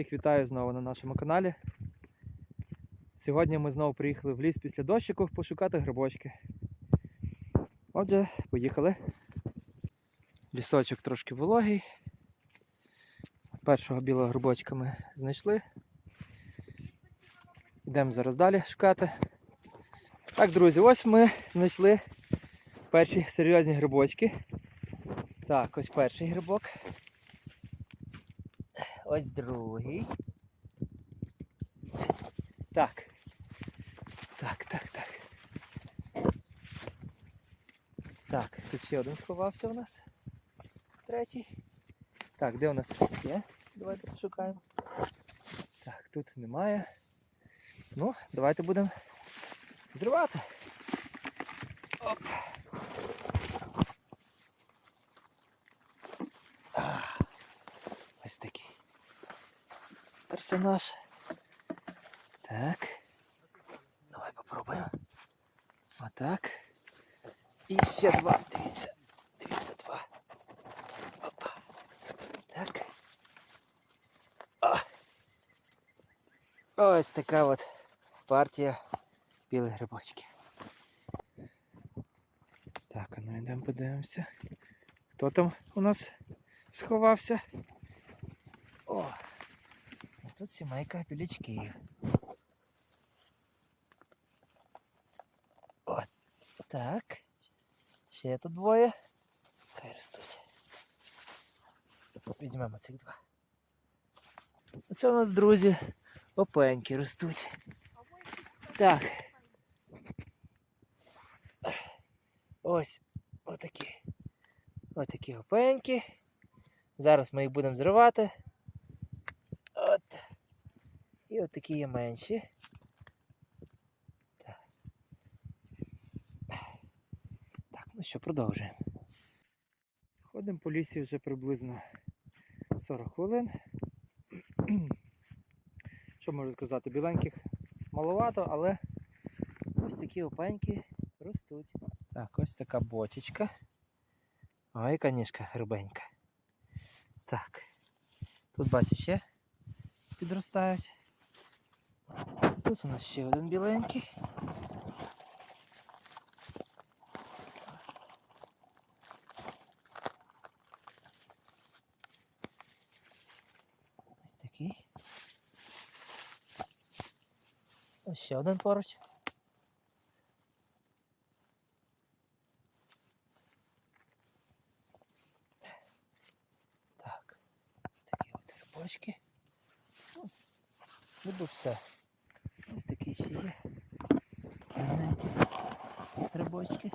Всіх вітаю знову на нашому каналі. Сьогодні ми знову приїхали в ліс після дощику пошукати грибочки. Отже, поїхали. Лісочок трошки вологий. Першого білого грибочка ми знайшли. Йдемо зараз далі шукати. Так, друзі, ось ми знайшли перші серйозні грибочки. Так, ось перший грибок. Ось другий. Так. Так, так, так. Так, тут ще один сховався у нас. Третій. Так, де у нас є? Давайте пошукаємо. Так, тут немає. Ну, давайте будемо зривати. Оп. А, ось такий персонаж. Так. Давай попробуємо. Отак. І ще два. Дивіться. Дивіться, два. Опа. Так. О. Ось така от партія білих грибочків. Так, а ну йдемо подивимося. Хто там у нас сховався? О! Тут сімейка білячків. От так. Ще тут двоє. Хай ростуть. Візьмемо цих два. Оце у нас, друзі, опеньки ростуть. Так. Ось отакі. Отакі опеньки. Зараз ми їх будемо зривати. І от такі є менші. Так. так, ну що, продовжуємо. Ходимо по лісі вже приблизно 40 хвилин. Що можу сказати? Біленьких маловато, але ось такі опеньки ростуть. Так, ось така бочечка. Ой, канішка грибенька. Так. Тут бачу ще підростають. Тут у нас ще один біленький. Ось такий. Ось ще один поруч. Так, такі от грибочки. Ну, Ніби все. Ще є. Маленькі грибочки.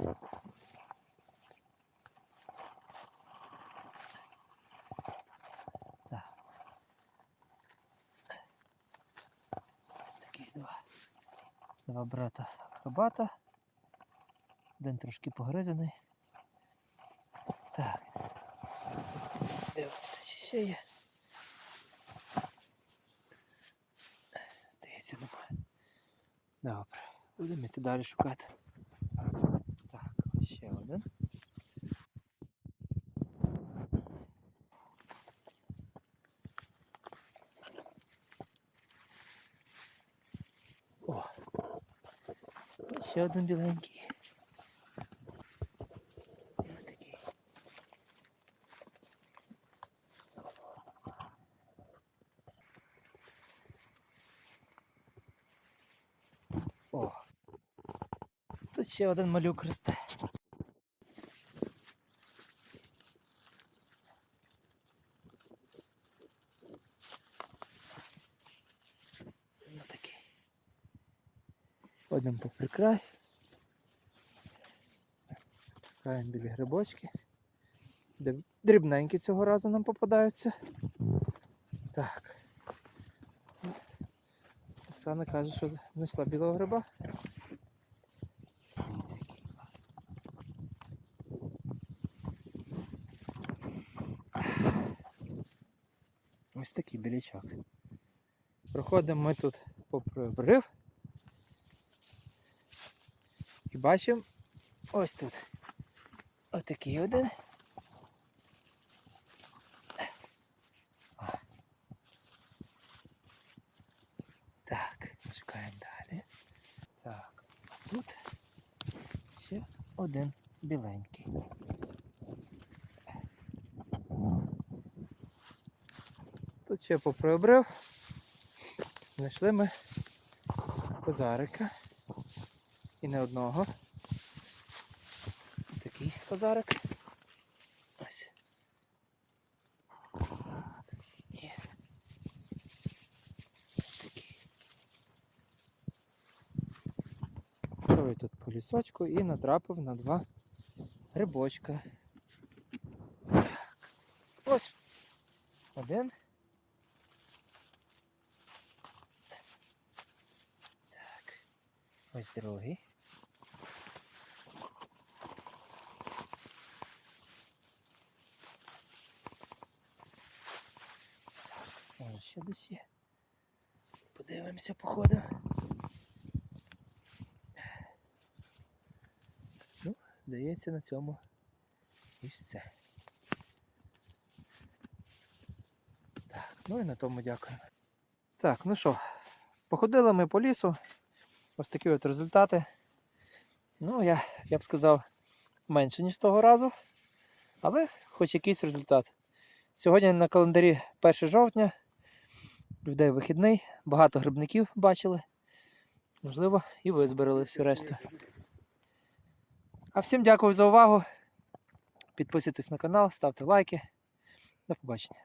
Так. Ось такі два. Два брата Бабата. Один трошки погризаний. Так. Дивимося, чи ще є. Здається, немає. Добре. Будемо йти далі шукати. Так, ще один. О! Ще один біленький. Ось такий. О! Ще один малюк росте. Ходимо по прикрай. Шукаємо білі грибочки. Дрібненькі цього разу нам попадаються. Так. Оксана каже, що знайшла білого гриба. Ось такий білячок. Проходимо ми тут по брив і бачимо ось тут отакий один. Так, шукаємо далі. Так, а тут ще один біленький. Тут ще поприобрив. Знайшли ми козарика. І не одного. Такий козарик. Ось. І такий. Тут по лісочку і натрапив на два грибочка. Ось один. Ось другий. Може ще десь є. Подивимося, походу. Ну, здається, на цьому і все. Так, ну і на тому дякуємо. Так, ну що, походили ми по лісу. Ось такі от результати. Ну, я, я б сказав, менше, ніж того разу. Але хоч якийсь результат. Сьогодні на календарі 1 жовтня. Людей вихідний, багато грибників бачили. Можливо, і ви збирали всю решту. А всім дякую за увагу. Підписуйтесь на канал, ставте лайки. До побачення.